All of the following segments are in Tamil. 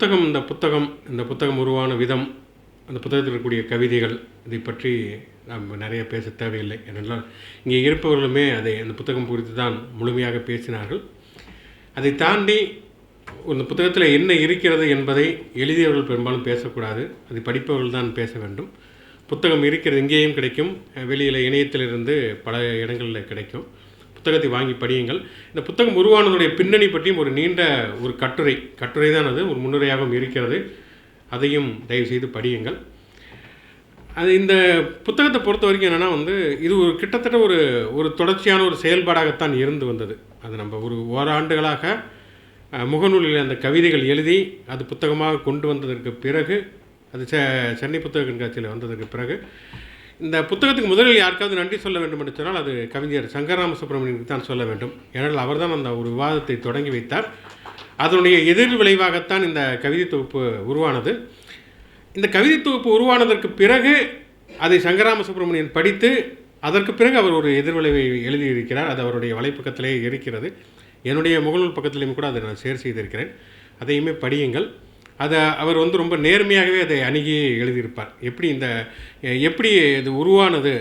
புத்தகம் இந்த புத்தகம் இந்த புத்தகம் உருவான விதம் அந்த புத்தகத்தில் இருக்கக்கூடிய கவிதைகள் இதை பற்றி நாம் நிறைய பேச தேவையில்லை ஏனென்றால் இங்கே இருப்பவர்களுமே அதை அந்த புத்தகம் குறித்து தான் முழுமையாக பேசினார்கள். அதை தாண்டி இந்த புத்தகத்தில் என்ன இருக்கிறது என்பதை எழுதியவர்கள் பெரும்பாலும் பேசக்கூடாது. அதை படிப்பவர்கள் தான் பேச வேண்டும். புத்தகம் இருக்கிறது இங்கேயும் கிடைக்கும். வெளியில் இணையத்திலிருந்து பல இடங்களில் கிடைக்கும். புத்தகத்தை வாங்கி படியுங்கள். இந்த புத்தகம் உருவானதுடைய பின்னணி பற்றியும் ஒரு நீண்ட ஒரு கட்டுரை. கட்டுரை தான் அது ஒரு முன்னுரையாகவும் இருக்கிறது. அதையும் தயவு செய்து படியுங்கள். அது இந்த புத்தகத்தை பொறுத்த வரைக்கும் என்னென்னா வந்து இது ஒரு கிட்டத்தட்ட ஒரு ஒரு தொடர்ச்சியான ஒரு செயல்பாடாகத்தான் இருந்து வந்தது. அது நம்ம ஒரு ஓராண்டுகளாக முகநூலில் அந்த கவிதைகள் எழுதி அது புத்தகமாக கொண்டு வந்ததற்கு பிறகு அது செ சென்னை புத்தக கண்காட்சியில் வந்ததற்கு பிறகு இந்த புத்தகத்துக்கு முதலில் யாருக்காவது நன்றி சொல்ல வேண்டும் என்று சொன்னால் அது கவிஞர் சங்கராம சுப்பிரமணியனுக்கு தான் சொல்ல வேண்டும். ஏனால் அவர்தான் அந்த ஒரு விவாதத்தை தொடங்கி வைத்தார். அதனுடைய எதிர் விளைவாகத்தான் இந்த கவிதை தொகுப்பு உருவானது. இந்த கவிதை தொகுப்பு உருவானதற்கு பிறகு அதை சங்கராம சுப்பிரமணியன் படித்து அதற்கு பிறகு அவர் ஒரு எதிர்விளைவை எழுதியிருக்கிறார். அது அவருடைய வலைப்பக்கத்திலே இருக்கிறது. என்னுடைய முகநூல் பக்கத்திலையும் கூட அதை நான் ஷேர் செய்திருக்கிறேன். அதையுமே படியுங்கள். அதை அவர் வந்து ரொம்ப நேர்மையாகவே அதை அணுகி எழுதியிருப்பார். எப்படி இந்த எப்படி இது உருவானது?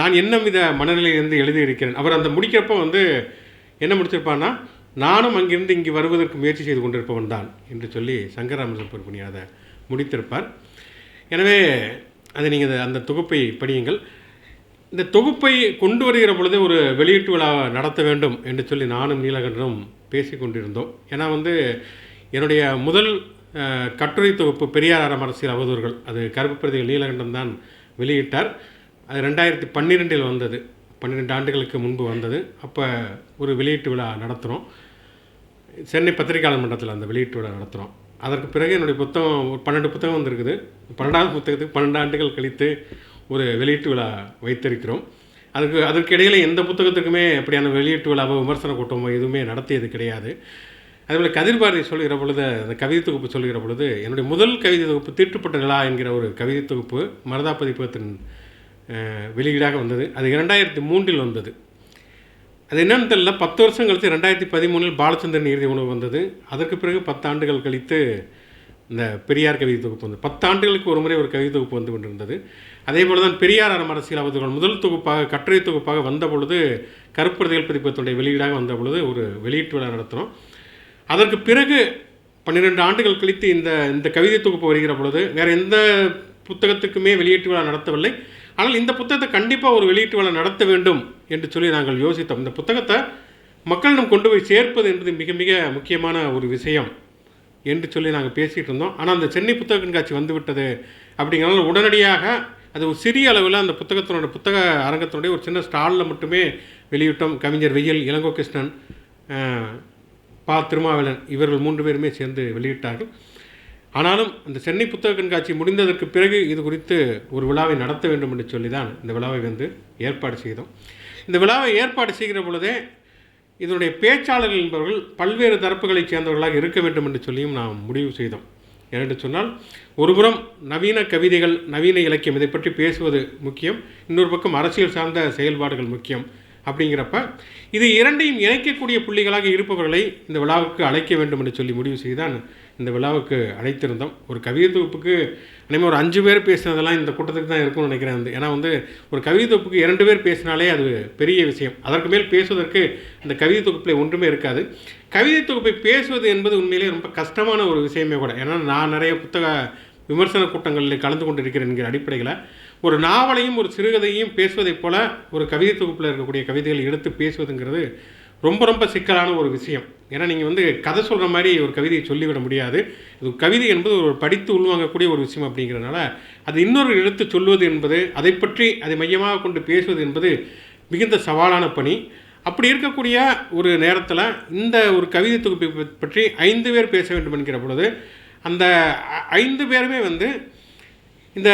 நான் என்ன வித மனநிலையிலிருந்து எழுதியிருக்கிறேன்? அவர் அந்த முடிக்கிறப்ப வந்து என்ன முடிச்சிருப்பார்னா நானும் அங்கிருந்து இங்கு வருவதற்கு முயற்சி செய்து கொண்டிருப்பவன் தான் என்று சொல்லி சங்கராம சுப்பிரமணியம் அதை முடித்திருப்பார். எனவே அதை நீங்கள் அந்த தொகுப்பை படியுங்கள். இந்த தொகுப்பை கொண்டு வருகிற பொழுது ஒரு வெளியீட்டு விழா நடத்த வேண்டும் என்று சொல்லி நானும் நீலகண்டனும் பேசி கொண்டிருந்தோம் ஏன்னா வந்து என்னுடைய முதல் கட்டுரை தொகுப்பு பெரியார் அறம் அரசியல் அவதூறுகள். அது கருப்பு பிரதிகள் நீலகண்டன் தான் வெளியிட்டார். அது ரெண்டாயிரத்தி பன்னிரெண்டில் வந்தது. பன்னிரெண்டு ஆண்டுகளுக்கு முன்பு வந்தது. அப்போ ஒரு வெளியீட்டு விழா நடத்துகிறோம் சென்னை பத்திரிகையாளர் மன்றத்தில் அந்த வெளியீட்டு விழா நடத்துகிறோம் அதற்கு பிறகு என்னுடைய புத்தகம் ஒரு பன்னெண்டு புத்தகம் வந்திருக்குது. பன்னெண்டாவது புத்தகத்துக்கு பன்னெண்டு ஆண்டுகள் கழித்து ஒரு வெளியீட்டு விழா வைத்திருக்கிறோம். அதுக்கு அதற்கு இடையில் எந்த புத்தகத்துக்குமே அப்படியான வெளியீட்டு விழாவோ விமர்சன கூட்டமோ எதுவுமே நடத்தியது கிடையாது. அதேபோல் கதிர்பாரதி சொல்கிற பொழுது அந்த கவிதை தொகுப்பு சொல்கிற பொழுது என்னுடைய முதல் கவிதை தொகுப்பு தீட்டுப்பட்ட நிலா என்கிற ஒரு கவிதை தொகுப்பு மரதா பதிப்பகத்தின் வெளியீடாக வந்தது. அது இரண்டாயிரத்தி மூன்றில் வந்தது. அது என்னன்னு தெரியல. பத்து வருஷம் கழித்து ரெண்டாயிரத்தி பதிமூணில் பாலச்சந்திரன் இறுதி உணவு வந்தது. அதற்கு பிறகு பத்தாண்டுகள் கழித்து இந்த பெரியார் கவிதை தொகுப்பு வந்து பத்து ஆண்டுகளுக்கு ஒரு முறை ஒரு கவிதை தொகுப்பு வந்து கொண்டிருந்தது. அதே போல தான் பெரியார் அறம் அரசியல் அவர்கள் முதல் தொகுப்பாக கட்டுரை தொகுப்பாக வந்த பொழுது கருப்பதிகள் பதிப்பத்துடைய வெளியீடாக வந்த பொழுது ஒரு வெளியீட்டு விழா நடத்தினோம். அதற்கு பிறகு பன்னிரெண்டு ஆண்டுகள் கழித்து இந்த இந்த கவிதை தொகுப்பு வருகிற பொழுது வேறு எந்த புத்தகத்துக்குமே வெளியீட்டு விழா நடத்தவில்லை. ஆனால் இந்த புத்தகத்தை கண்டிப்பாக ஒரு வெளியீட்டு விழா நடத்த வேண்டும் என்று சொல்லி நாங்கள் யோசித்தோம். இந்த புத்தகத்தை மக்களிடம் கொண்டு போய் சேர்ப்பது என்பது மிக மிக முக்கியமான ஒரு விஷயம் என்று சொல்லி நாங்கள் பேசிகிட்டு இருந்தோம். ஆனால் அந்த சென்னை புத்தக கண்காட்சி வந்து விட்டது அப்படிங்கிறனால உடனடியாக அது ஒரு சிறிய அளவில் அந்த புத்தகத்தினோட புத்தக அரங்கத்தினுடைய ஒரு சின்ன ஸ்டாலில் மட்டுமே வெளியிட்டோம். கவிஞர் வெயில் இளங்கோ கிருஷ்ணன் பா திருமாவேலன் இவர்கள் மூன்று பேருமே சேர்ந்து வெளியிட்டார்கள். ஆனாலும் இந்த சென்னை புத்தக கண்காட்சி முடிந்ததற்கு பிறகு இது குறித்து ஒரு விழாவை நடத்த வேண்டும் என்று சொல்லி தான் இந்த விழாவை வந்து ஏற்பாடு செய்தோம். இந்த விழாவை ஏற்பாடு செய்கிற பொழுதே இதனுடைய பேச்சாளர்கள் என்பவர்கள் பல்வேறு தரப்புகளைச் சேர்ந்தவர்களாக இருக்க வேண்டும் என்று சொல்லியும் நாம் முடிவு செய்தோம். ஏனென்று சொன்னால் ஒருபுறம் நவீன கவிதைகள் நவீன இலக்கியம் இதை பற்றி பேசுவது முக்கியம். இன்னொரு பக்கம் அரசியல் சார்ந்த செயல்பாடுகள் முக்கியம். அப்படிங்கிறப்ப இது இரண்டையும் இணைக்கக்கூடிய புள்ளிகளாக இருப்பவர்களை இந்த விழாவுக்கு அழைக்க வேண்டும் என்று சொல்லி முடிவு செய்தான் இந்த விழாவுக்கு அழைத்திருந்தோம். ஒரு கவிதை தொகுப்புக்கு இனிமேல் ஒரு அஞ்சு பேர் பேசினதெல்லாம் இந்த கூட்டத்துக்கு தான் இருக்கும்னு நினைக்கிறேன் வந்து ஏன்னா வந்து ஒரு கவிதை தொகுப்புக்கு இரண்டு பேர் பேசினாலே அது பெரிய விஷயம். அதற்கு மேல் பேசுவதற்கு இந்த கவிதை தொகுப்பில் ஒன்றுமே இருக்காது. கவிதை தொகுப்பை பேசுவது என்பது உண்மையிலே ரொம்ப கஷ்டமான ஒரு விஷயமே கூட. ஏன்னா நான் நிறைய புத்தக விமர்சன கூட்டங்களில் கலந்து கொண்டிருக்கிறேன் என்கிற அடிப்படையில். ஒரு நாவலையும் ஒரு சிறுகதையும் பேசுவதைப் போல ஒரு கவிதை தொகுப்பில் இருக்கக்கூடிய கவிதைகளை எடுத்து பேசுவதுங்கிறது ரொம்ப ரொம்ப சிக்கலான ஒரு விஷயம். ஏன்னா நீங்கள் வந்து கதை சொல்கிற மாதிரி ஒரு கவிதையை சொல்லிவிட முடியாது. இது கவிதை என்பது ஒரு படித்து உள்வாங்கக்கூடிய ஒரு விஷயம் அப்படிங்கிறதுனால அது இன்னொரு எடுத்து சொல்வது என்பது அதை பற்றி அதை மையமாக கொண்டு பேசுவது என்பது மிகுந்த சவாலான பணி. அப்படி இருக்கக்கூடிய ஒரு நேரத்தில் இந்த ஒரு கவிதை தொகுப்பை பற்றி ஐந்து பேர் பேச வேண்டும் என்கிற பொழுது அந்த ஐந்து பேருமே வந்து இந்த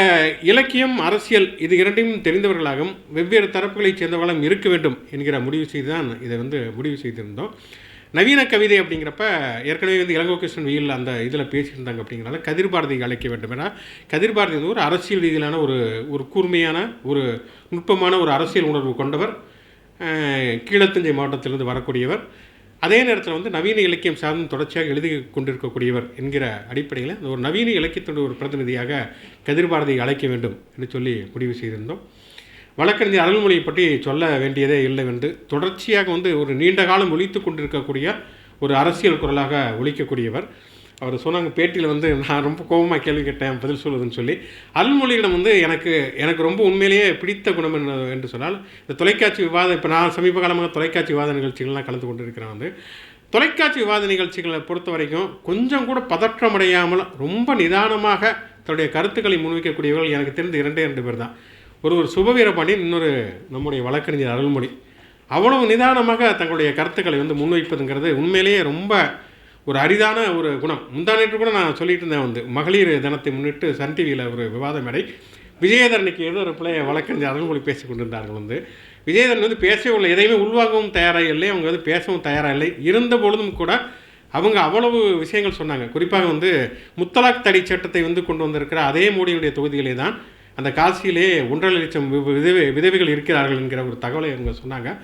இலக்கியம் அரசியல் இது இரண்டையும் தெரிந்தவர்களாகவும் வெவ்வேறு தரப்புகளைச் சேர்ந்தவர்களும் இருக்க வேண்டும் என்கிற முடிவு செய்து தான் இதை வந்து முடிவு செய்திருந்தோம். நவீன கவிதை அப்படிங்கிறப்ப ஏற்கனவே வந்து இளங்கோ கிருஷ்ணன் வெயில் அந்த இதில் பேசியிருந்தாங்க அப்படிங்கிறனால கதிர்பாரதியை அழைக்க வேண்டும். ஏன்னா கதிர்பாரதி வந்து ஒரு அரசியல் ரீதியிலான ஒரு ஒரு கூர்மையான ஒரு நுட்பமான ஒரு அரசியல் உணர்வு கொண்டவர் கீழத்தஞ்சை மாவட்டத்திலிருந்து வரக்கூடியவர். அதே நேரத்தில் வந்து நவீன இலக்கியம் சார்ந்து தொடர்ச்சியாக எழுதி கொண்டிருக்கக்கூடியவர் என்கிற அடிப்படையில் ஒரு நவீன இலக்கியத்தினுடைய ஒரு பிரதிநிதியாக கதிர்பாரதியை அழைக்க வேண்டும் என்று சொல்லி முடிவு செய்திருந்தோம். வழக்கறிஞர் அருள்மொழியை பற்றி சொல்ல வேண்டியதே இல்லை என்று தொடர்ச்சியாக வந்து ஒரு நீண்ட காலம் ஒழித்து கொண்டிருக்கக்கூடிய ஒரு அரசியல் குரலாக ஒழிக்கக்கூடியவர் அவர் சொன்னாங்க பேட்டியில் வந்து நான் ரொம்ப கோபமாக கேள்வி கேட்டேன் பதில் சொல்லுதுன்னு சொல்லி. அல்மொழியிடம் வந்து எனக்கு எனக்கு ரொம்ப உண்மையிலேயே பிடித்த குணம் என்ன என்று சொன்னால் இந்த தொலைக்காட்சி விவாதம் இப்போ நான் சமீப காலமாக தொலைக்காட்சி விவாத நிகழ்ச்சிகள்லாம் கலந்து கொண்டு இருக்கிறேன் வந்து. தொலைக்காட்சி விவாத நிகழ்ச்சிகளை பொறுத்த வரைக்கும் கொஞ்சம் கூட பதற்றமடையாமல் ரொம்ப நிதானமாக தன்னுடைய கருத்துக்களை முன்வைக்கக்கூடியவர்கள் எனக்கு தெரிந்த இரண்டே இரண்டு பேர் தான். ஒரு ஒரு சுபவீரபாண்டியன் இன்னொரு நம்முடைய வழக்கறிஞர் அருள்மொழி. அவ்வளவு நிதானமாக தங்களுடைய கருத்துக்களை வந்து முன்வைப்பதுங்கிறது உண்மையிலேயே ரொம்ப ஒரு அரிதான ஒரு குணம். முந்தா நேற்று கூட நான் சொல்லிட்டு இருந்தேன் வந்து மகளிர் தினத்தை முன்னிட்டு சன் டிவியில் ஒரு விவாத மேடை. விஜயதரனுக்கு ஏதோ ஒரு பிள்ளைய வழக்கறிஞர் அருள்மொழி பேசி கொண்டிருந்தார்கள் வந்து. விஜயதரன் வந்து பேசவே இல்லை எதையுமே உள்வாங்கவும் தயாராக இல்லை அவங்க வந்து பேசவும் தயாராக இல்லை. இருந்த பொழுதும் கூட அவங்க அவ்வளவு விஷயங்கள் சொன்னாங்க. குறிப்பாக வந்து முத்தலாக் தடை சட்டத்தை வந்து கொண்டு வந்திருக்கிற அதே மோடியுடைய தொகுதிகளே தான் அந்த காசியிலே ஒன்றரை லட்சம் வி- வி- விதவை விதவைகள் இருக்கிறார்கள் என்கிற ஒரு தகவலை அவங்க சொன்னாங்க.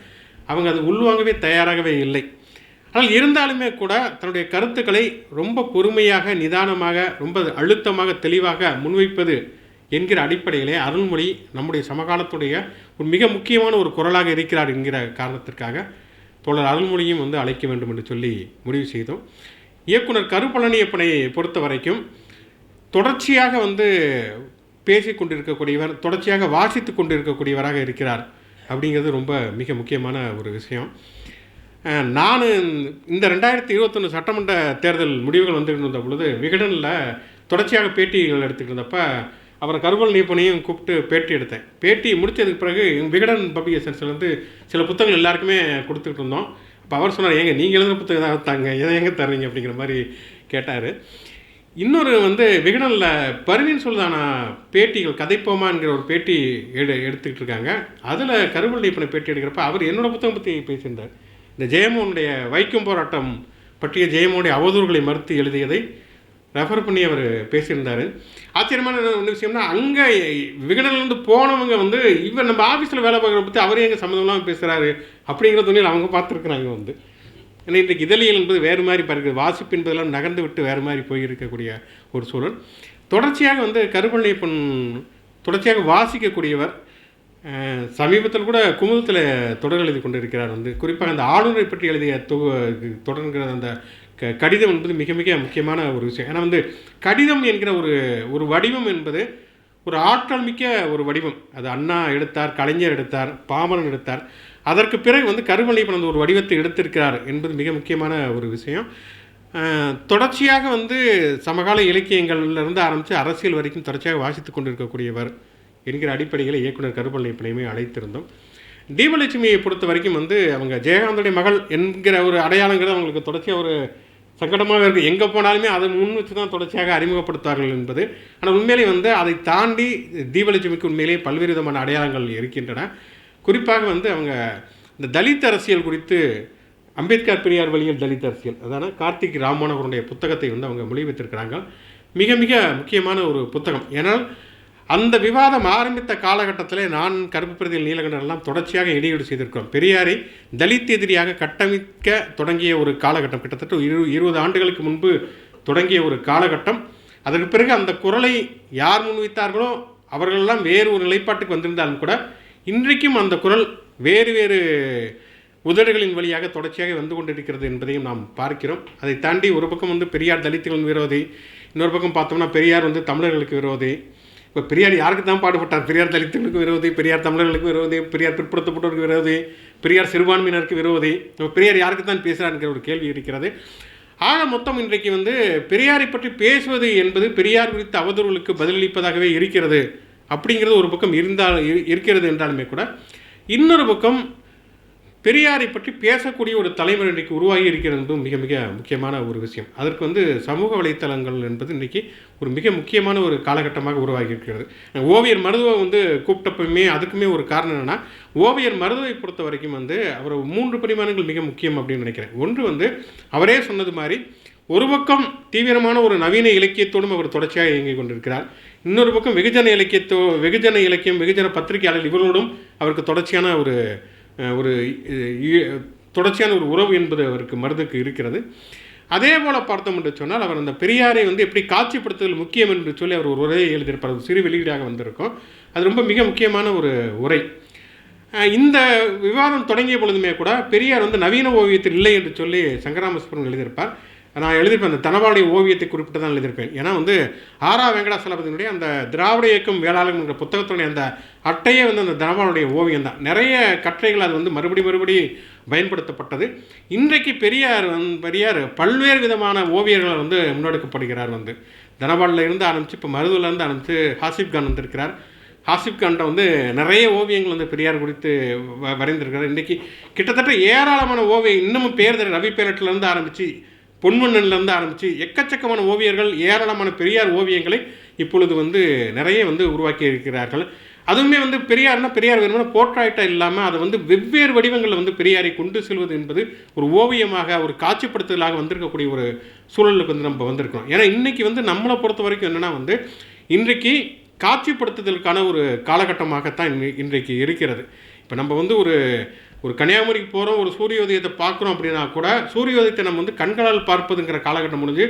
அவங்க அது உள்வாங்கவே தயாராகவே இல்லை. ஆனால் இருந்தாலுமே கூட தன்னுடைய கருத்துக்களை ரொம்ப பொறுமையாக நிதானமாக ரொம்ப அழுத்தமாக தெளிவாக முன்வைப்பது என்கிற அடிப்படையிலே அருள்மொழி நம்முடைய சமகாலத்துடைய ஒரு மிக முக்கியமான ஒரு குரலாக இருக்கிறார் என்கிற காரணத்திற்காக தோழர் அருள்மொழியும் வந்து அழைக்க வேண்டும் என்று சொல்லி முடிவு செய்தோம். இயக்குனர் கருப்பழனியப்பனை பொறுத்த வரைக்கும் தொடர்ச்சியாக வந்து பேசி கொண்டிருக்கக்கூடியவர் தொடர்ச்சியாக வாசித்து கொண்டிருக்கக்கூடியவராக இருக்கிறார் அப்படிங்கிறது ரொம்ப மிக முக்கியமான ஒரு விஷயம். நான் இந்த ரெண்டாயிரத்தி இருபத்தொன்று சட்டமன்ற தேர்தல் முடிவுகள் வந்துட்டு இருந்த பொழுது விகடனில் தொடர்ச்சியாக பேட்டிகள் எடுத்துக்கிட்டு இருந்தப்போ அவரை கருவல் நீப்பனையும் கூப்பிட்டு பேட்டி எடுத்தேன். பேட்டி முடித்ததுக்கு பிறகு விகடன் பப்ளிகேஷன்ஸ்லேருந்து வந்து சில புத்தகங்கள் எல்லாருக்குமே கொடுத்துக்கிட்டு இருந்தோம். அப்போ அவர் சொன்னார் ஏங்க நீங்கள் எழுதுன புத்தகம் தான் தாங்க எதை எங்கே தர்றீங்க? அப்படிங்கிற மாதிரி கேட்டார். இன்னொரு வந்து விகடனில் பருவின் சொல்தானா பேட்டிகள் கதைப்போமாங்கிற ஒரு பேட்டி எடு எடுத்துக்கிட்டு இருக்காங்க. அதில் கருவல் நீப்பனை பேட்டி எடுக்கிறப்ப அவர் என்னோடய புத்தகம் பற்றி பேசியிருந்தார். இந்த ஜெயமோனுடைய வைக்கம் போராட்டம் பற்றிய ஜெயமோனுடைய அவதூறுகளை மறுத்து எழுதியதை ரெஃபர் பண்ணி அவர் பேசியிருந்தார். ஆச்சரியமான ஒன்று விஷயம்னா அங்கே விகடன்லேருந்து போனவங்க வந்து இவர் நம்ம ஆஃபீஸில் வேலை பார்க்குற பற்றி அவரே எங்கள் சம்மந்தம்லாம் பேசுகிறாரு அப்படிங்கிற துணியில் அவங்க பார்த்துருக்குறாங்க வந்து. ஏன்னா இன்றைக்கு இதழியல் என்பது வேறு மாதிரி பார்க்குது வாசிப்பு என்பதெல்லாம் நகர்ந்து விட்டு வேறு மாதிரி போயிருக்கக்கூடிய ஒரு சூழல். தொடர்ச்சியாக வந்து கருப்பள்ளியப்பன் தொடர்ச்சியாக வாசிக்கக்கூடியவர் சமீபத்தில் கூட குமுதத்தில் தொடர் எழுதி கொண்டிருக்கிறார் வந்து. குறிப்பாக அந்த ஆளுநரை பற்றி எழுதிய தொகு தொடர்கிற அந்த க கடிதம் என்பது மிக மிக முக்கியமான ஒரு விஷயம். ஏன்னா வந்து கடிதம் என்கிற ஒரு ஒரு வடிவம் என்பது ஒரு ஆற்றல் மிக்க ஒரு வடிவம். அது அண்ணா எடுத்தார் கலைஞர் எடுத்தார் பாமரன் எடுத்தார். அதற்கு பிறகு வந்து கருவள்ளியப்பன் அந்த ஒரு வடிவத்தை எடுத்திருக்கிறார் என்பது மிக முக்கியமான ஒரு விஷயம். தொடர்ச்சியாக வந்து சமகால இலக்கியங்கள்ல இருந்து ஆரம்பித்து அரசியல் வரைக்கும் தொடர்ச்சியாக வாசித்து கொண்டிருக்கக்கூடியவர். என்கிற அடிப்படையில் இயக்குனர் கருவள்ளியப்பனையுமே அழைத்திருந்தோம். தீபலட்சுமியை பொறுத்த வரைக்கும் வந்து அவங்க ஜெயகாந்தனுடைய மகள் என்கிற ஒரு அடையாளங்கிறது அவங்களுக்கு தொடர்ச்சியாக ஒரு சங்கடமாக இருக்குது எங்கே போனாலுமே அதை முன் வச்சு தான் தொடர்ச்சியாக அறிமுகப்படுத்துவார்கள் என்பது. ஆனால் உண்மையிலே வந்து அதை தாண்டி தீபலட்சுமிக்கு உண்மையிலேயே பல்வேறு விதமான அடையாளங்கள் இருக்கின்றன. குறிப்பாக வந்து அவங்க இந்த தலித் அரசியல் குறித்து அம்பேத்கர் பெரியார் வழியில் தலித் அரசியல் அதான கார்த்திக் ராமனவருடைய புத்தகத்தை வந்து அவங்க மொழிபெற்றிருக்கிறாங்க மிக மிக முக்கியமான ஒரு புத்தகம். ஏன்னால் அந்த விவாதம் ஆரம்பித்த காலகட்டத்தில் நான் கருப்பு பிரதியில் நீலகண்டன் எல்லாம் தொடர்ச்சியாக இடையீடு செய்திருக்கிறோம். பெரியாரை தலித் எதிரியாக கட்டமைக்க தொடங்கிய ஒரு காலகட்டம். கிட்டத்தட்ட இரு இருபது ஆண்டுகளுக்கு முன்பு தொடங்கிய ஒரு காலகட்டம். அதற்கு பிறகு அந்த குரலை யார் முன்வைத்தார்களோ அவர்களெல்லாம் வேறு ஒரு நிலைப்பாட்டுக்கு வந்திருந்தாலும் கூட இன்றைக்கும் அந்த குரல் வேறு வேறு உதடுகளின் வழியாக தொடர்ச்சியாக வந்து கொண்டிருக்கிறது என்பதையும் நாம் பார்க்கிறோம். அதை தாண்டி ஒரு பக்கம் வந்து பெரியார் தலித்துகளின் விரோதி இன்னொரு பக்கம் பார்த்தோம்னா பெரியார் வந்து தமிழர்களுக்கு விரோதி இப்போ பெரியார் யாருக்கு தான் பாடுபட்டார்? பெரியார் தலித்துகளுக்கு விரோதி பெரியார் தமிழர்களுக்கு விரோதி பெரியார் பிற்படுத்தப்பட்டோருக்கு விரோதி பெரியார் சிறுபான்மையினருக்கு விரோதி. இப்போ பெரியார் யாருக்கு தான் பேசுகிறாருங்கிற ஒரு கேள்வி இருக்கிறது. ஆக மொத்தம் இன்றைக்கு வந்து பெரியாரை பற்றி பேசுவது என்பது பெரியார் குறித்த அவதூறுகளுக்கு பதிலளிப்பதாகவே இருக்கிறது. அப்படிங்கிறது ஒரு பக்கம் இருந்தால் இருக்கிறது என்றாலுமே கூட இன்னொரு பக்கம் பெரியாரை பற்றி பேசக்கூடிய ஒரு தலைவர் இன்றைக்கு உருவாகி இருக்கிறது என்பது மிக மிக முக்கியமான ஒரு விஷயம். அதற்கு வந்து சமூக வலைத்தளங்கள் என்பது இன்றைக்கி ஒரு மிக முக்கியமான ஒரு காலகட்டமாக உருவாகி இருக்கிறது. ஓவியர் மருதுவை வந்து கூப்பிட்டப்பயுமே அதுக்குமே ஒரு காரணம் என்னென்னா ஓவியர் மருதுவை பொறுத்த வரைக்கும் வந்து அவர் மூன்று பரிமாணங்கள் மிக முக்கியம் அப்படின்னு நினைக்கிறேன். ஒன்று வந்து அவரே சொன்னது மாதிரி ஒரு பக்கம் தீவிரமான ஒரு நவீன இலக்கியத்தோடும் அவர் தொடர்ச்சியாக இயங்கிக் கொண்டிருக்கிறார். இன்னொரு பக்கம் வெகுஜன இலக்கியத்தோ வெகுஜன இலக்கியம் வெகுஜன பத்திரிகையாளர் இவர்களோடும் அவருக்கு தொடர்ச்சியான ஒரு ஒரு தொடர்ச்சியான ஒரு உறவு என்பது அவருக்கு மருதுக்கு இருக்கிறது. அதே போல் பார்த்தோம் என்று சொன்னால் அவர் அந்த பெரியாரை வந்து எப்படி காட்சிப்படுத்துதல் முக்கியம் என்று சொல்லி அவர் ஒரு உரையை எழுதியிருப்பார். அது சிறு வெளியீடாக வந்திருக்கும். அது ரொம்ப மிக முக்கியமான ஒரு உரை. இந்த விவாதம் தொடங்கிய பொழுதுமே கூட பெரியார் வந்து நவீன ஓவியத்தில் இல்லை என்று சொல்லி சங்கராமஸ்வரம் எழுதியிருப்பார். நான் எழுதியிருப்பேன் அந்த தனபாலுடைய ஓவியத்தை குறிப்பிட்டு தான் எழுதியிருப்பேன். ஏன்னா வந்து ஆரா வெங்கடாசலபதியினுடைய அந்த திராவிட இயக்கம் வேளாளர் புத்தகத்துடைய அந்த அட்டையே வந்து அந்த தனபாலுடைய ஓவியம் தான். நிறைய கட்டுரைகள் அது வந்து மறுபடி மறுபடி பயன்படுத்தப்பட்டது. இன்றைக்கு பெரியார் வந்து பெரியார் பல்வேறு விதமான ஓவியர்களை வந்து முன்னெடுக்கப்படுகிறார் வந்து. தனபாலில் இருந்து ஆரம்பித்து இப்போ மருதுலேருந்து ஆரம்பித்து ஹாசிப் கான் வந்திருக்கிறார். ஹாசிப் கான்ட்ட வந்து நிறைய ஓவியங்கள் வந்து பெரியார் குறித்து வ வரைந்திருக்கிறார். இன்றைக்கி கிட்டத்தட்ட ஏராளமான ஓவியம் இன்னமும் பேர் ரவி பேரட்லேருந்து ஆரம்பித்து பொன்மன்னன்லேருந்து ஆரம்பித்து எக்கச்சக்கமான ஓவியர்கள் ஏராளமான பெரியார் ஓவியங்களை இப்பொழுது வந்து நிறைய வந்து உருவாக்கி இருக்கிறார்கள். அதுவுமே வந்து பெரியார்னா பெரியார் வேணும்னா போர்ட்ராய்ட்டாக இல்லாமல் அதை வந்து வெவ்வேறு வடிவங்களில் வந்து பெரியாரை கொண்டு செல்வது என்பது ஒரு ஓவியமாக ஒரு காட்சிப்படுத்துதலாக வந்திருக்கக்கூடிய ஒரு சூழலுக்கு வந்து நம்ம வந்திருக்கிறோம். ஏன்னா இன்றைக்கி வந்து நம்மளை பொறுத்த வரைக்கும் என்னென்னா வந்து இன்றைக்கு காட்சிப்படுத்துதலுக்கான ஒரு காலகட்டமாகத்தான் இன்னை- இன்றைக்கு இருக்கிறது. இப்போ நம்ம வந்து ஒரு ஒரு கன்னியாகுமரிக்கு போகிறோம் ஒரு சூரிய உதயத்தை பார்க்குறோம் அப்படின்னா கூட சூரிய உதயத்தை நம்ம வந்து கண்களால் பார்ப்பதுங்கிற காலகட்டம் முடிஞ்சு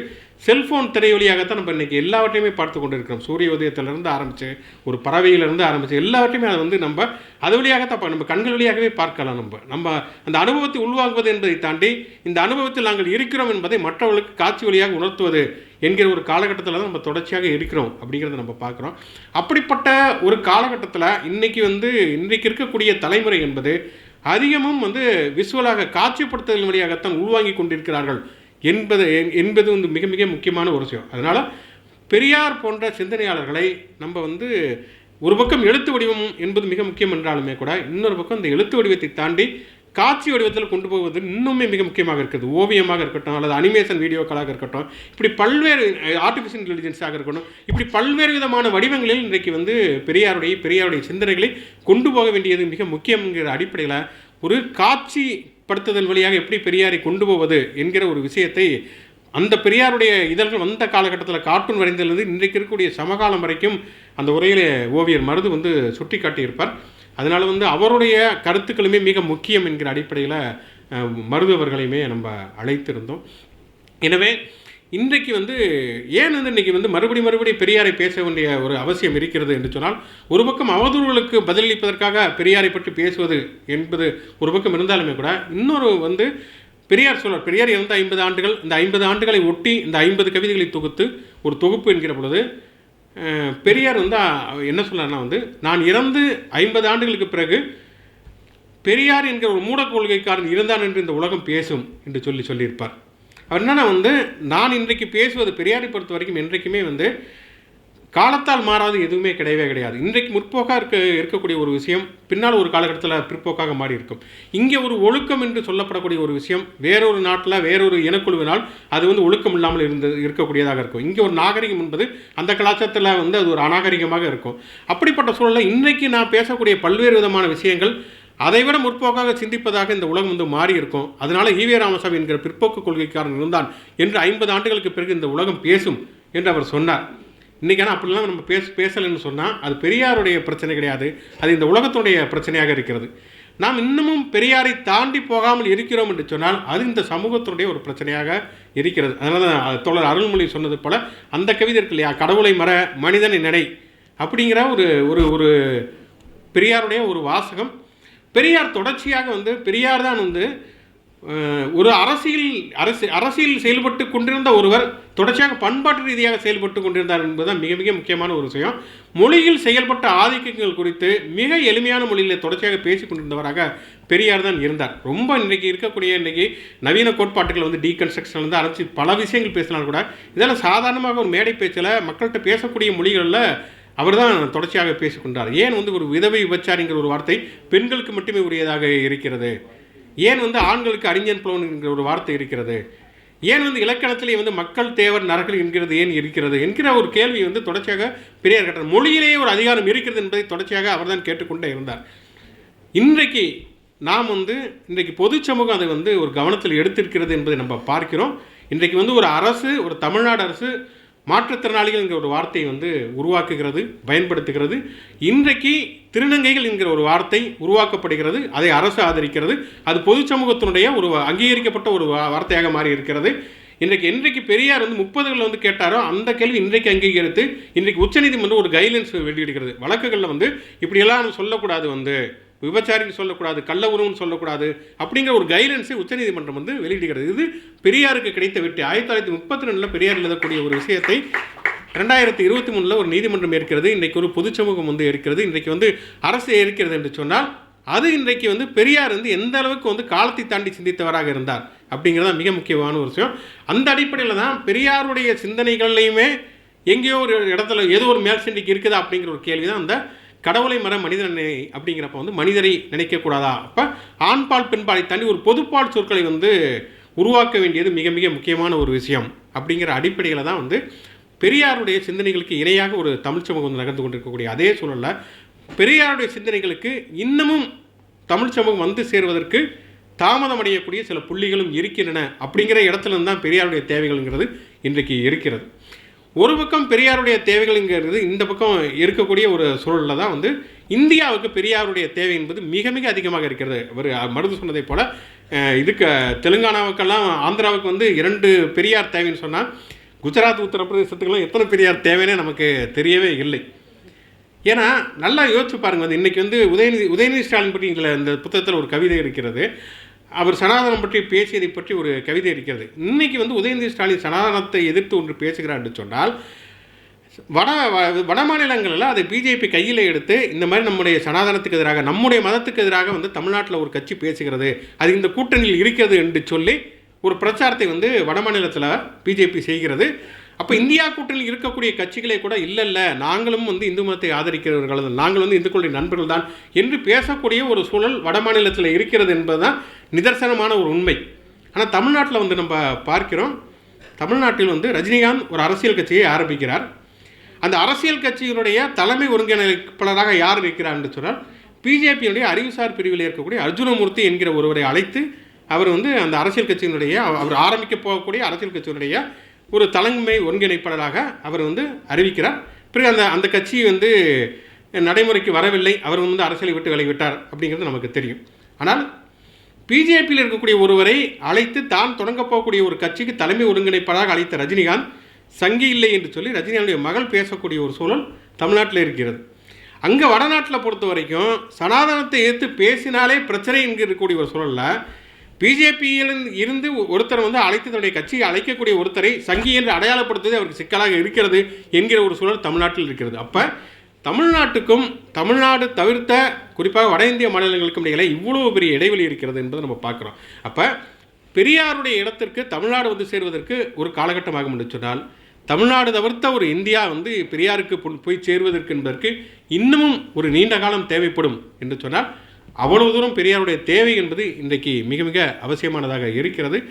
செல்ஃபோன் திரை வழியாகத்தான் நம்ம இன்றைக்கி எல்லாவற்றையுமே பார்த்து கொண்டு இருக்கிறோம் சூரிய உதயத்திலிருந்து ஆரம்பித்து ஒரு பறவையிலிருந்து ஆரம்பித்து எல்லாவற்றையுமே அதை வந்து நம்ம அது வழியாகத்தான் நம்ம கண்கள் வழியாகவே பார்க்கலாம் நம்ம. நம்ம அந்த அனுபவத்தை உள்வாங்குவது என்பதை தாண்டி இந்த அனுபவத்தில் நாங்கள் இருக்கிறோம் என்பதை மற்றவர்களுக்கு காட்சி வழியாக உணர்த்துவது என்கிற ஒரு காலகட்டத்தில் தான் நம்ம தொடர்ச்சியாக இருக்கிறோம் அப்படிங்கிறத நம்ம பார்க்குறோம். அப்படிப்பட்ட ஒரு காலகட்டத்தில் இன்றைக்கி வந்து இன்றைக்கு இருக்கக்கூடிய தலைமுறை என்பது அதிகமும் வந்து விசுவலாக காட்சிப்படுத்துதல் வழியாகத்தான் உள்வாங்கி கொண்டிருக்கிறார்கள் என்பது என்பது வந்து மிக மிக முக்கியமான ஒரு விஷயம். அதனால் பெரியார் போன்ற சிந்தனையாளர்களை நம்ம வந்து ஒரு பக்கம் எழுத்து வடிவம் என்பது மிக முக்கியம் என்றாலுமே கூட இன்னொரு பக்கம் இந்த எழுத்து வடிவத்தை தாண்டி காட்சி வடிவத்தில் கொண்டு போவது இன்னுமே மிக முக்கியமாக இருக்குது. ஓவியமாக இருக்கட்டும் அல்லது அனிமேஷன் வீடியோக்களாக இருக்கட்டும் இப்படி பல்வேறு ஆர்டிஃபிஷியல் இன்டெலிஜென்ஸாக இருக்கட்டும் இப்படி பல்வேறு விதமான வடிவங்களில் இன்றைக்கு வந்து பெரியாருடைய பெரியாருடைய சிந்தனைகளை கொண்டு போக வேண்டியது மிக முக்கியங்கிற அடிப்படையில் ஒரு காட்சிப்படுத்துதல் வழியாக எப்படி பெரியாரை கொண்டு போவது என்கிற ஒரு விஷயத்தை அந்த பெரியாருடைய இதழ்கள் வந்த காலகட்டத்தில் கார்ட்டூன் வரைந்ததிலிருந்து இன்றைக்கு இருக்கக்கூடிய சமகாலம் வரைக்கும் அந்த உரையிலே ஓவியர் மருது வந்து சுட்டி காட்டியிருப்பார் அதனால் வந்து அவருடைய கருத்துக்களுமே மிக முக்கியம் என்கிற அடிப்படையில் மருதுவர்களையுமே நம்ம அழைத்திருந்தோம். எனவே இன்றைக்கு வந்து ஏன் வந்து இன்றைக்கி வந்து மறுபடி மறுபடி பெரியாரை பேச வேண்டிய ஒரு அவசியம் இருக்கிறது என்று சொன்னால் ஒரு பக்கம் அவதூறுகளுக்கு பதிலளிப்பதற்காக பெரியாரை பற்றி பேசுவது என்பது ஒரு பக்கம் இருந்தாலுமே கூட இன்னொரு வந்து பெரியார் சொல்றார் பெரியார் இறந்த ஐம்பது ஆண்டுகள் இந்த ஐம்பது ஆண்டுகளை ஒட்டி இந்த ஐம்பது கவிதைகளை தொகுத்து ஒரு தொகுப்பு என்கிற பொழுது பெரியார் வந்து என்ன சொன்னார்னா வந்து நான் இறந்து ஐம்பது ஆண்டுகளுக்கு பிறகு பெரியார் என்கிற ஒரு மூட கொள்கைக்காரன் இருந்தான் என்று இந்த உலகம் பேசும் என்று சொல்லி சொல்லியிருப்பார். அவர் என்னென்னா வந்து நான் இன்றைக்கு பேசுவது பெரியாரை பொறுத்த வரைக்கும் என்றைக்குமே வந்து காலத்தால் மாறாது எதுவுமே கிடையவே கிடையாது. இன்றைக்கு முற்போக்காக இருக்க இருக்கக்கூடிய ஒரு விஷயம் பின்னால் ஒரு காலகட்டத்தில் பிற்போக்காக மாறி இருக்கும். இங்கே ஒரு ஒழுக்கம் என்று சொல்லப்படக்கூடிய ஒரு விஷயம் வேறொரு நாட்டில் வேறொரு இனக்குழுவினால் அது வந்து ஒழுக்கம் இல்லாமல் இருந்து இருக்கக்கூடியதாக இருக்கும். இங்கே ஒரு நாகரிகம் என்பது அந்த கலாச்சாரத்தில் வந்து அது ஒரு அநாகரிகமாக இருக்கும். அப்படிப்பட்ட சூழலில் இன்றைக்கு நான் பேசக்கூடிய பல்வேறு விதமான விஷயங்கள் அதைவிட முற்போக்காக சிந்திப்பதாக இந்த உலகம் வந்து மாறி இருக்கும். அதனால ஈவே ராமசாமி என்கிற பிற்போக்கு கொள்கைக்காரன் இருந்தான் என்று ஐம்பது ஆண்டுகளுக்கு பிறகு இந்த உலகம் பேசும் என்று அவர் சொன்னார். இன்றைக்கி ஆனால் அப்படிலாம் நம்ம பேச பேசலைன்னு சொன்னால் அது பெரியாருடைய பிரச்சனை கிடையாது. அது இந்த உலகத்துடைய பிரச்சனையாக இருக்கிறது. நாம் இன்னமும் பெரியாரை தாண்டி போகாமல் இருக்கிறோம் என்று சொன்னால் அது இந்த சமூகத்தினுடைய ஒரு பிரச்சனையாக இருக்கிறது. அதனால தான் தோழர் அருள்மொழி சொன்னது போல் அந்த கவிதை இருக்கு இல்லையா? கடவுளை மற மனிதனை நடை அப்படிங்கிற ஒரு ஒரு ஒரு பெரியாருடைய ஒரு வாசகம். பெரியார் தொடர்ச்சியாக வந்து பெரியார் தான் வந்து ஒரு அரசியல் அரசு அரசியல் செயல்பட்டு கொண்டிருந்த ஒருவர் தொடர்ச்சியாக பண்பாட்டு ரீதியாக செயல்பட்டு கொண்டிருந்தார் என்பதுதான் மிக மிக முக்கியமான ஒரு விஷயம். மொழியில் செயல்பட்ட ஆதிக்கங்கள் குறித்து மிக எளிமையான மொழியில் தொடர்ச்சியாக பேசி கொண்டிருந்தவராக பெரியார் தான் இருந்தார். ரொம்ப இன்றைக்கி இருக்கக்கூடிய இன்றைக்கி நவீன கோட்பாட்டுகள் வந்து டீகன்ஸ்ட்ரக்ஷன் வந்து அரைச்சி பல விஷயங்கள் பேசினாலும் கூட இதெல்லாம் சாதாரணமாக ஒரு மேடை பேச்சில் மக்கள்கிட்ட பேசக்கூடிய மொழிகளில் அவர் தான் தொடர்ச்சியாக பேசிக்கொண்டார் ஏன் வந்து ஒரு விதவை விபச்சாரிங்கிற ஒரு வார்த்தை பெண்களுக்கு மட்டுமே உரியதாக இருக்கிறது? ஏன் வந்து ஆண்களுக்கு அறிஞன் புலவன் என்கிற ஒரு வார்த்தை இருக்கிறது? ஏன் வந்து இலக்கணத்திலே வந்து மக்கள் தேவர் நரகல் என்கிறது ஏன் இருக்கிறது? என்கிற ஒரு கேள்வி வந்து தொடர்ச்சியாக பெரியார் கேட்டார். மொழியிலேயே ஒரு அதிகாரம் இருக்கிறது என்பதை தொடர்ச்சியாக அவர்தான் கேட்டுக்கொண்டே இருந்தார். இன்றைக்கு நாம் வந்து இன்றைக்கு பொது சமூகம் அதை வந்து ஒரு கவனத்தில் எடுத்திருக்கிறது என்பதை நம்ம பார்க்கிறோம். இன்றைக்கு வந்து ஒரு அரசு ஒரு தமிழ்நாடு அரசு மாற்றுத்திறனாளிகள் என்கிற ஒரு வார்த்தையை வந்து உருவாக்குகிறது பயன்படுத்துகிறது. இன்றைக்கு திருநங்கைகள் என்கிற ஒரு வார்த்தை உருவாக்கப்படுகிறது அதை அரசு ஆதரிக்கிறது. அது பொது சமூகத்தினுடைய ஒரு அங்கீகரிக்கப்பட்ட ஒரு வார்த்தையாக மாறி இருக்கிறது இன்றைக்கு என்றைக்கு பெரியார் வந்து முப்பதுகளில் வந்து கேட்டாரோ அந்த கேள்வி இன்றைக்கு அங்கீகரித்து இன்றைக்கு உச்சநீதிமன்றம் ஒரு கைட்லைன்ஸ் வெளியிடுகிறது. வழக்குகளில் வந்து இப்படியெல்லாம் சொல்லக்கூடாது வந்து. விபச்சாரின்னு சொல்லக்கூடாது கள்ள உணவுன்னு சொல்லக்கூடாது அப்படிங்கிற ஒரு கைடன்ஸை உச்சநீதிமன்றம் வந்து வெளியிடுகிறது. இது பெரியாருக்கு கிடைத்த வெற்றி. ஆயிரத்தி தொள்ளாயிரத்தி முப்பத்தி ரெண்டில் பெரியார் எழுதக்கூடிய ஒரு விஷயத்தை ரெண்டாயிரத்தி இருபத்தி மூணில் ஒரு நீதிமன்றம் ஏற்கிறது. இன்றைக்கு ஒரு பொது சமூகம் வந்து இருக்கிறது இன்றைக்கு வந்து அரசு ஏற்கிறது என்று சொன்னால் அது இன்றைக்கு வந்து பெரியார் வந்து எந்த அளவுக்கு வந்து காலத்தை தாண்டி சிந்தித்தவராக இருந்தார் அப்படிங்கிறது தான் மிக முக்கியமான ஒரு விஷயம். அந்த அடிப்படையில் தான் பெரியாருடைய சிந்தனைகள்லையுமே எங்கேயோ ஒரு இடத்துல ஏதோ ஒரு மேல் சிந்திக்கு இருக்குதா அப்படிங்கிற ஒரு கேள்வி தான் அந்த கடவுளை மர மனிதனை அப்படிங்கிறப்ப வந்து மனிதரை நினைக்கக்கூடாதா? அப்போ ஆண்பால் பெண்பாலை தாண்டி ஒரு பொதுப்பால் சொற்களை வந்து உருவாக்க வேண்டியது மிக மிக முக்கியமான ஒரு விஷயம். அப்படிங்கிற அடிப்படையில் தான் வந்து பெரியாருடைய சிந்தனைகளுக்கு இணையாக ஒரு தமிழ் சமூகம் வந்து நகர்ந்து கொண்டிருக்கக்கூடிய அதே சூழலில் பெரியாருடைய சிந்தனைகளுக்கு இன்னமும் தமிழ் சமூகம் வந்து சேருவதற்கு தாமதம் அடையக்கூடிய சில புள்ளிகளும் இருக்கின்றன அப்படிங்கிற இடத்துல தான் பெரியாருடைய தேவைகள்ங்கிறது இன்றைக்கு இருக்கிறது. ஒரு பக்கம் பெரியாருடைய தேவைகள்ங்கிறது இந்த பக்கம் இருக்கக்கூடிய ஒரு சூழலில் தான் வந்து இந்தியாவுக்கு பெரியாருடைய தேவை என்பது மிக மிக அதிகமாக இருக்கிறது. ஒரு மருந்து சொன்னதைப் போல் இதுக்கு தெலுங்கானாவுக்கெல்லாம் ஆந்திராவுக்கு வந்து இரண்டு பெரியார் தேவைன்னு சொன்னால் குஜராத் உத்தரப்பிரதேசத்துக்கெல்லாம் எத்தனை பெரியார் தேவைன்னே நமக்கு தெரியவே இல்லை. ஏன்னா நல்லா யோசிச்சு பாருங்கள் வந்து இன்றைக்கி வந்து உதயநிதி உதயநிதி ஸ்டாலின் பற்றி இதில் இந்த புத்தகத்தில் ஒரு கவிதை இருக்கிறது. அவர் சனாதனம் பற்றி பேசியதை பற்றி ஒரு கவிதை இருக்கிறது. இன்னைக்கு வந்து உதயநிதி ஸ்டாலின் சனாதனத்தை எதிர்த்து ஒன்று பேசுகிறார் என்று சொன்னால் வட வ- வட மாநிலங்களில் அதை பிஜேபி கையில் எடுத்து இந்த மாதிரி நம்முடைய சனாதனத்துக்கு எதிராக நம்முடைய மதத்துக்கு எதிராக வந்து தமிழ்நாட்டில் ஒரு கட்சி பேசுகிறது அது இந்த கூட்டணியில் இருக்கிறது என்று சொல்லி ஒரு பிரச்சாரத்தை வந்து வட மாநிலத்தில் பிஜேபி செய்கிறது. அப்போ இந்தியா கூட்டணியில் இருக்கக்கூடிய கட்சிகளே கூட இல்லை இல்லை நாங்களும் வந்து இந்து மதத்தை ஆதரிக்கிறவர்கள் தான். நாங்கள் வந்து இந்துக்களுடைய நண்பர்கள் தான் என்று பேசக்கூடிய ஒரு சூழல் வட மாநிலத்தில் இருக்கிறது என்பதுதான் நிதர்சனமான ஒரு உண்மை. ஆனால் தமிழ்நாட்டில் வந்து நம்ம பார்க்கிறோம். தமிழ்நாட்டில் வந்து ரஜினிகாந்த் ஒரு அரசியல் கட்சியை ஆரம்பிக்கிறார். அந்த அரசியல் கட்சியினுடைய தலைமை ஒருங்கிணைப்பாளராக யார் இருக்கிறார் என்று சொன்னால் பிஜேபியினுடைய அறிவுசார் பிரிவில் இருக்கக்கூடிய அர்ஜுனமூர்த்தி என்கிற ஒருவரை அழைத்து அவர் வந்து அந்த அரசியல் கட்சியினுடைய அவ- அவர் ஆரம்பிக்க போகக்கூடிய அரசியல் கட்சியினுடைய ஒரு தலைமை ஒருங்கிணைப்பாளராக அவர் வந்து அறிவிக்கிறார். பிறகு அந்த அந்த கட்சி வந்து நடைமுறைக்கு வரவில்லை. அவர் வந்து அரசியலை விட்டு விலகிவிட்டார் அப்படிங்கிறது நமக்கு தெரியும். ஆனால் பிஜேபியில் இருக்கக்கூடிய ஒருவரை அழைத்து தான் தொடங்கப் போகக்கூடிய ஒரு கட்சிக்கு தலைமை ஒருங்கிணைப்பாளராக அழைத்த ரஜினிகாந்த் சங்கி இல்லை என்று சொல்லி ரஜினிகாந்துடைய மகள் பேசக்கூடிய ஒரு சூழல் தமிழ்நாட்டில் இருக்கிறது. அங்கே வடநாட்டில் பொறுத்த வரைக்கும் சனாதனத்தை ஏற்று பேசினாலே பிரச்சனை என்கிற இருக்கக்கூடிய ஒரு சூழலில் பிஜேபியில் இருந்து ஒருத்தர் வந்து அழைத்து தன்னுடைய கட்சியை அழைக்கக்கூடிய ஒருத்தரை சங்கி என்று அடையாளப்படுத்துவது அவருக்கு சிக்கலாக இருக்கிறது என்கிற ஒரு சூழல் தமிழ்நாட்டில் இருக்கிறது. அப்போ தமிழ்நாட்டுக்கும் தமிழ்நாடு தவிர்த்த குறிப்பாக வட இந்திய மாநிலங்களுக்கும் இடையில இவ்வளவு பெரிய இடைவெளி இருக்கிறது என்பதை நம்ம பார்க்குறோம். அப்போ பெரியாருடைய இடத்திற்கு தமிழ்நாடு வந்து சேர்வதற்கு ஒரு காலகட்டமாகும் என்று சொன்னால் தமிழ்நாடு தவிர்த்த ஒரு இந்தியா வந்து பெரியாருக்கு போய் சேருவதற்கு என்பதற்கு இன்னமும் ஒரு நீண்ட காலம் தேவைப்படும் என்று சொன்னால் அவ்வளவு தூரம் பெரியாருடைய தேவை என்பது இன்றைக்கு மிக மிக அவசியமானதாக இருக்கிறது.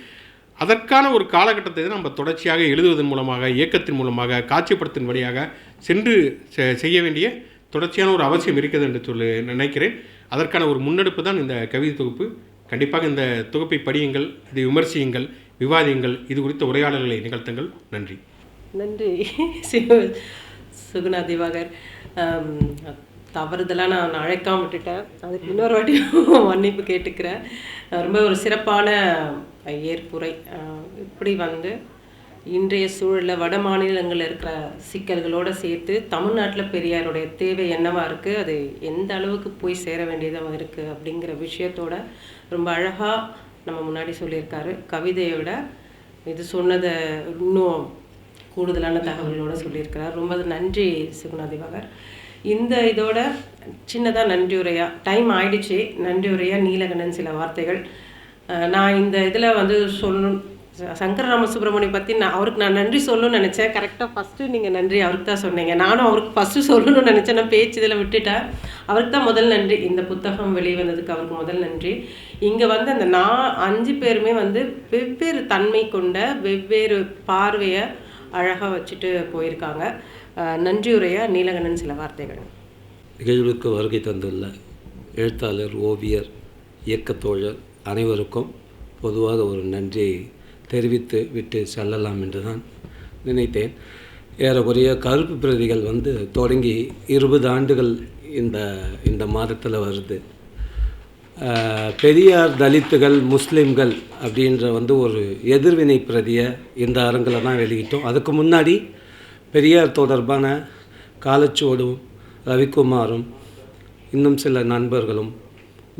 அதற்கான ஒரு காலகட்டத்தை நம்ம தொடர்ச்சியாக எழுதுவதன் மூலமாக இயக்கத்தின் மூலமாக காட்சிப்படுத்தின் வழியாக சென்று செ- செய்ய வேண்டிய தொடர்ச்சியான ஒரு அவசியம் இருக்கிறது என்று சொல்லி நினைக்கிறேன். அதற்கான ஒரு முன்னெடுப்பு தான் இந்த கவிதை தொகுப்பு. கண்டிப்பாக இந்த தொகுப்பை படியுங்கள் இதை விமர்சியுங்கள் விவாதியுங்கள். இது குறித்த உரையாடல்களை நிகழ்த்துங்கள். நன்றி. நன்றி. சுகுணா திவாகர். தவறுதெல்லாம் தவறுதலாக நான் அழைக்காம விட்டுட்டேன். அதுக்கு இன்னொரு வாட்டி மன்னிப்பு கேட்டுக்கிறேன். ரொம்ப ஒரு சிறப்பான ஏற்புரை. இப்படி வந்து இன்றைய சூழலில் வட மாநிலங்களில் இருக்கிற சிக்கல்களோடு சேர்த்து தமிழ்நாட்டில் பெரியாருடைய தேவை என்னவாக இருக்குது அது எந்த அளவுக்கு போய் சேர வேண்டியதாக இருக்குது அப்படிங்கிற விஷயத்தோட ரொம்ப அழகாக நம்ம முன்னாடி சொல்லியிருக்காரு. கவிதையை விட இது சொன்னதை இன்னும் கூடுதலான தகவல்களோடு சொல்லியிருக்கிறார். ரொம்ப நன்றி சுகுணா திவாகர். இந்த இதோட சின்னதாக நன்றி டைம் ஆயிடுச்சு. நன்றி நீலகண்ணன் நீலகண்டன் சில வார்த்தைகள். நான் இந்த இதில் வந்து சொல்லணும். ச- சங்கர ராமசுப்ரமணியம் பற்றி நான் அவருக்கு நான் நன்றி சொல்லணும்னு நினச்சேன். கரெக்டாக ஃபஸ்ட்டு நீங்கள் நன்றி அவருக்கு தான் சொன்னீங்க. நானும் அவருக்கு ஃபஸ்ட்டு சொல்லணும்னு நினச்சேன். நான் பேச்சு இதில் விட்டுட்டேன் அவருக்கு தான் முதல் நன்றி. இந்த புத்தகம் வெளிவந்ததுக்கு அவருக்கு முதல் நன்றி. இங்கே வந்து அந்த நான் அஞ்சு பேருமே வந்து வெவ்வேறு தன்மை கொண்ட வெவ்வேறு பார்வையை அழகாக வச்சுட்டு போயிருக்காங்க. அஹ் நன்றியுரையா சில வார்த்தைகள். நிகழ்வுக்கு வருகை தந்துள்ள எழுத்தாளர் ஓவியர் இயக்கத்தோழர் அனைவருக்கும் பொதுவாக ஒரு நன்றியை தெரிவித்து விட்டு செல்லலாம் என்று தான் நினைத்தேன். ஏறக்குறைய கருப்பு பிரதிகள் வந்து தொடங்கி இருபது ஆண்டுகள் இந்த இந்த மாதத்தில் வருது. பெரியார் தலித்துகள் முஸ்லீம்கள் அப்படின்ற வந்து ஒரு எதிர்வினை பிரதியை இந்த அரங்கில் தான் வெளியிட்டோம். அதுக்கு முன்னாடி பெரியார் தொடர்பான காலச்சோடும் ரவிக்குமாரும் இன்னும் சில நண்பர்களும்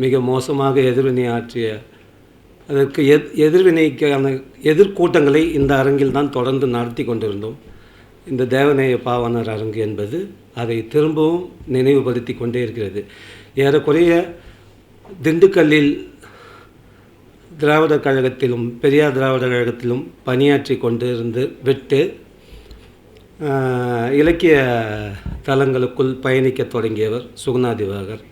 மிக மோசமாக எதிர்வினை ஆற்றிய அதற்கு எத் எதிர்வினைக்கான எதிர்கூட்டங்களை இந்த அரங்கில் தான் தொடர்ந்து நடத்தி கொண்டிருந்தோம். இந்த தேவநேய பாவனர் அரங்கு என்பது அதை திரும்பவும் நினைவுபடுத்தி கொண்டே இருக்கிறது. ஏறக்குறைய திண்டுக்கல்லில் திராவிடர் கழகத்திலும் பெரியார் திராவிடர் கழகத்திலும் பணியாற்றி கொண்டு இருந்து விட்டு இலக்கிய தலங்களுக்குள் பயணிக்க தொடங்கியவர் சுகுணா திவாகர்.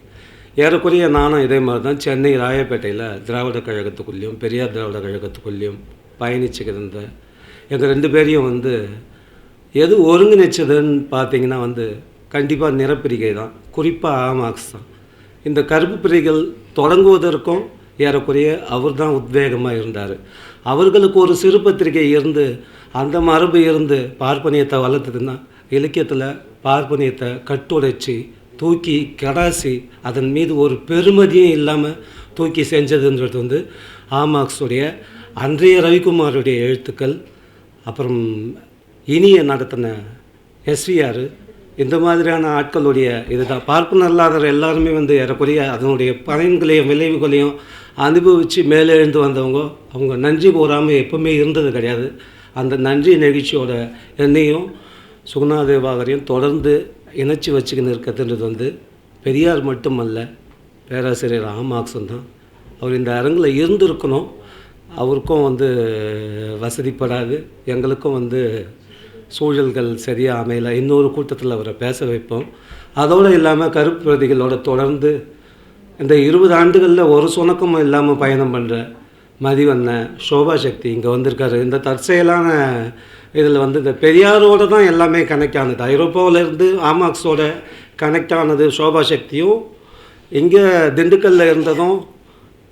ஏறக்குறைய நானும் இதே மாதிரி தான் சென்னை ராயப்பேட்டையில் திராவிடர் கழகத்துக்குள்ளேயும் பெரியார் திராவிடர் கழகத்துக்குள்ளேயும் பயணிச்சுக்கிருந்த எங்கள் ரெண்டு பேரையும் வந்து எது ஒருங்கிணைச்சதுன்னு பார்த்தீங்கன்னா வந்து கண்டிப்பாக நிறப்பிரிகை தான். குறிப்பாக ஆமாக்ஸ் தான். இந்த கருப்பு பிரிகள் தொடங்குவதற்கும் ஏறக்குறைய அவர் தான் உத்வேகமாக இருந்தார். அவர்களுக்கு ஒரு சிறு பத்திரிகை இருந்து அந்த மரபு இருந்து பார்ப்பனியத்தை வளர்த்துதுன்னா இலக்கியத்தில் பார்ப்பனியத்தை கட்டுடைச்சி தூக்கி கடாசி அதன் மீது ஒரு பெருமதியும் இல்லாமல் தூக்கி செஞ்சதுன்றது வந்து ஆமாக்ஸுடைய அன்றைய ரவிக்குமாருடைய எழுத்துக்கள் அப்புறம் இனிய நடத்தின எஸ்விஆர் இந்த மாதிரியான ஆட்களுடைய இதுதான். பார்ப்பனர் அல்லாதவர் எல்லாருமே வந்து ஏறக்குறைய அதனுடைய பயன்களையும் விளைவுகளையும் அனுபவித்து மேலே எழுந்து வந்தவங்க அவங்க நன்றி கூறாமல் எப்பவுமே இருந்தது கிடையாது. அந்த நன்றி நெகிழ்ச்சியோட என்னையும் சுகுணாதேவாகரையும் தொடர்ந்து இணைச்சி வச்சுக்கின்னு இருக்கிறதுன்றது வந்து பெரியார் மட்டுமல்ல பேராசிரியர் ஆமாக்சன் தான். அவர் இந்த அரங்கில் இருந்திருக்கணும். அவருக்கும் வந்து வசதிப்படாது. எங்களுக்கும் வந்து சூழல்கள் சரியாக அமையல. இன்னொரு கூட்டத்தில் அவரை பேச வைப்போம். அதோடு இல்லாமல் கருப்பு பிரதிகளோட தொடர்ந்து இந்த இருபது ஆண்டுகளில் ஒரு சுணக்கமும் இல்லாமல் பயணம் பண்ணுற மதிவண்ணன் சோபா சக்தி இங்கே வந்திருக்காரு. இந்த தற்செயலான இதில் வந்து இந்த பெரியாரோட தான் எல்லாமே கனெக்ட் ஆனது. ஐரோப்பாவிலேருந்து ஆமாக்ஸோட கனெக்ட் ஆனது சோபா சக்தியும் இங்கே திண்டுக்கல்லில் இருந்ததும்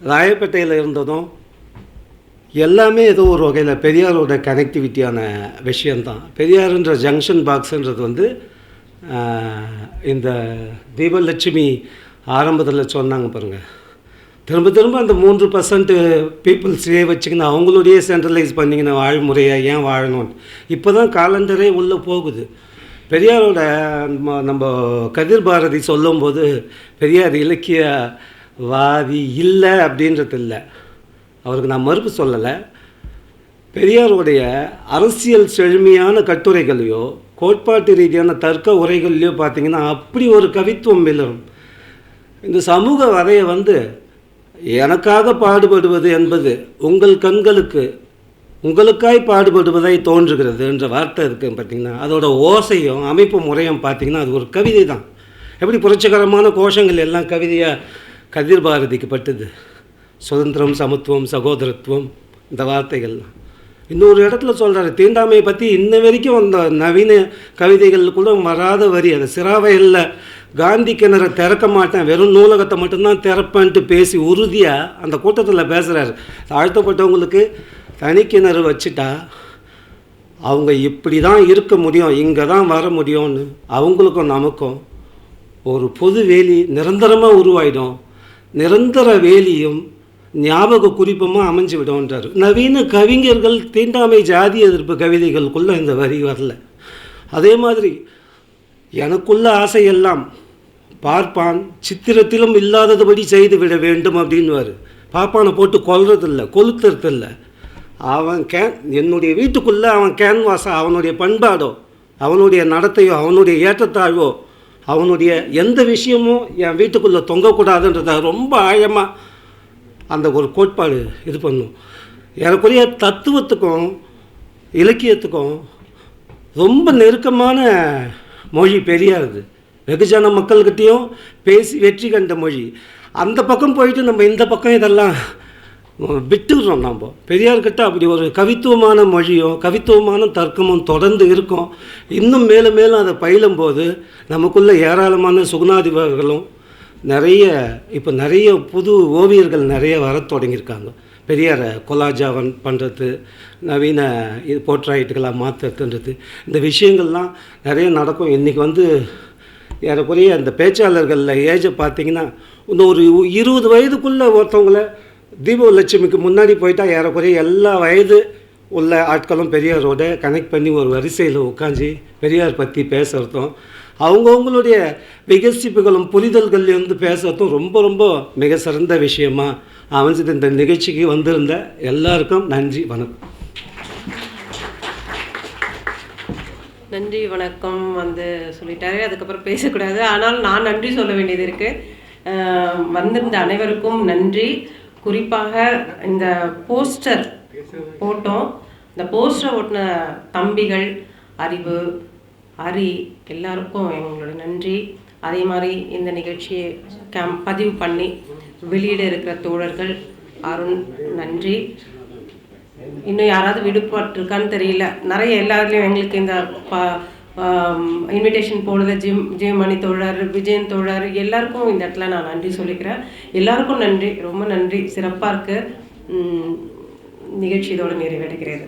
ராயப்பேட்டையில் இருந்ததும் எல்லாமே ஏதோ ஒரு வகையில் பெரியாரோட கனெக்டிவிட்டியான விஷயந்தான் பெரியாருன்ற ஜங்ஷன் பாக்ஸுன்றது வந்து இந்த தீபலட்சுமி ஆரம்பத்தில் சொன்னாங்க பாருங்கள் திரும்ப திரும்ப அந்த மூன்று பர்சன்ட்டு பீப்புள்ஸே வச்சுக்கின்னு அவங்களுடைய சென்ட்ரலைஸ் பண்ணிக்கின வாழ்முறையை ஏன் வாழணும்? இப்போ தான் காலண்டரே உள்ளே போகுது. பெரியாரோட நம்ம நம்ம கதிர் பாரதி சொல்லும்போது பெரியார் இலக்கியவாதி இல்லை அப்படின்றது இல்லை அவருக்கு நான் மறுப்பு சொல்லலை. பெரியாருடைய அரசியல் செழுமையான கட்டுரைகளையோ கோட்பாட்டு ரீதியான தர்க்க உரைகள்லையோ பார்த்தீங்கன்னா அப்படி ஒரு கவித்துவம் மிளரும் இந்த சமூக வரையை வந்து எனக்காக பாடுபடுவது என்பது உங்கள் கண்களுக்கு உங்களுக்காய் பாடுபடுவதாய் தோன்றுகிறது என்ற வார்த்தை இருக்குது பார்த்தீங்கன்னா அதோட ஓசையும் அமைப்பு முறையும் பார்த்தீங்கன்னா அது ஒரு கவிதை தான் எப்படி புரட்சிகரமான கோஷங்கள் எல்லாம் கவிதையாக கதிர் பாரதிக்கு பட்டுது? சுதந்திரம் சமத்துவம் சகோதரத்துவம் இந்த வார்த்தைகள்லாம் இன்னொரு இடத்துல சொல்கிறாரு தீண்டாமையை பற்றி இன்ன வரைக்கும் அந்த நவீன கவிதைகளுக்குள்ள வராத வரி. அது சிறாவையில் காந்தி கிணற திறக்க மாட்டேன். வெறும் நூலகத்தை மட்டும்தான் திறப்பேன்ட்டு பேசி உறுதியாக அந்த கூட்டத்தில் பேசுகிறாரு தாழ்த்தப்பட்டவங்களுக்கு தனி கிணறு வச்சுட்டா அவங்க இப்படி தான் இருக்க முடியும் இங்கே தான் வர முடியும்னு அவங்களுக்கும் நமக்கும் ஒரு பொது வேலி நிரந்தரமாக உருவாயிடும். நிரந்தர வேலியும் ஞாபக குறிப்பமாக அமைஞ்சு விடும்ன்றார் நவீன கவிஞர்கள் தீண்டாமை ஜாதி எதிர்ப்பு கவிதைகளுக்குள்ளே இந்த வரி வரல. அதே மாதிரி எனக்குள்ள ஆசையெல்லாம் பார்ப்பான் சித்திரத்திலும் இல்லாததுபடி செய்து விட வேண்டும் அப்படின்னுவார். பாப்பானை போட்டு கொல்றதில்ல கொளுத்துறதில்ல. அவன் கேன் என்னுடைய வீட்டுக்குள்ளே அவன் கேன்வாஸா அவனுடைய பண்பாடோ அவனுடைய நடத்தையோ அவனுடைய ஏற்றத்தாழ்வோ அவனுடைய எந்த விஷயமும் என் வீட்டுக்குள்ளே தொங்கக்கூடாதுன்றத ரொம்ப ஆழமாக அந்த ஒரு கோட்பாடு இது பண்ணும். ஏறக்குறைய தத்துவத்துக்கும் இலக்கியத்துக்கும் ரொம்ப நெருக்கமான மொழி பெரியாருது. வெகுஜன மக்கள்கிட்டேயும் பேசி வெற்றி கண்ட மொழி. அந்த பக்கம் போயிட்டு நம்ம இந்த பக்கம் இதெல்லாம் விட்டுடுறோம் நம்ம பெரியார்கிட்ட அப்படி ஒரு கவித்துவமான மொழியும் கவித்துவமான தர்க்கமும் தொடர்ந்து இருக்கும். இன்னும் மேலும் மேலும் அதை பயிலும்போது நமக்குள்ளே ஏராளமான சுகுணாதிபர்களும் நிறைய இப்போ நிறைய புது ஓவியர்கள் நிறைய வர தொடங்கியிருக்காங்க. பெரியாரை கொலாஜாவன் பண்ணுறது நவீன இது போர்ட்ராய்ட்டுகளாக மாற்றுறதுன்றது இந்த விஷயங்கள்லாம் நிறைய நடக்கும். இன்றைக்கி வந்து ஏறக்குறைய அந்த பேச்சாளர்களில் ஏஜை பார்த்தீங்கன்னா இன்னும் ஒரு இருபது வயதுக்குள்ளே ஒருத்தவங்களை தீபலட்சுமிக்கு முன்னாடி போயிட்டால் ஏறக்குறைய எல்லா வயது உள்ள ஆட்களும் பெரியாரோட கனெக்ட் பண்ணி ஒரு வரிசையில் உட்காந்து பெரியார் பற்றி பேசுகிறதும் அவங்கவுங்களுடைய விகசிப்புகளும் புரிதல்கள்லேயும் வந்து பேசுகிறதும் ரொம்ப ரொம்ப மிக சிறந்த விஷயமா அமைஞ்சது. இந்த நிகழ்ச்சிக்கு வந்திருந்த எல்லாருக்கும் நன்றி வணக்கம். நன்றி வணக்கம் வந்து சொல்லிட்டாரு. அதுக்கப்புறம் பேசக்கூடாது. ஆனால் நான் நன்றி சொல்ல வேண்டியது இருக்கு. வந்திருந்த அனைவருக்கும் நன்றி. குறிப்பாக இந்த போஸ்டர் போட்டோம். இந்த போஸ்டர் ஓட்டின தம்பிகள் அறிவு ஹரி எல்லாருக்கும் எங்களோட நன்றி. அதே மாதிரி இந்த நிகழ்ச்சியை கேம் பதிவு பண்ணி வெளியிட இருக்கிற தோழர்கள் அருண் நன்றி. இன்னும் யாராவது விடுபட்டிருக்கான்னு தெரியல. நிறைய எல்லாத்துலேயும் எங்களுக்கு இந்த இன்விடேஷன் போடுறது ஜிம் ஜெயமணி தோழர் விஜயன் தோழர் எல்லாருக்கும் இந்த இடத்துல நான் நன்றி சொல்லிக்கிறேன். எல்லாருக்கும் நன்றி. ரொம்ப நன்றி. சிறப்பாக இருக்குது நிகழ்ச்சி இதோடு நிறைவடைகிறது.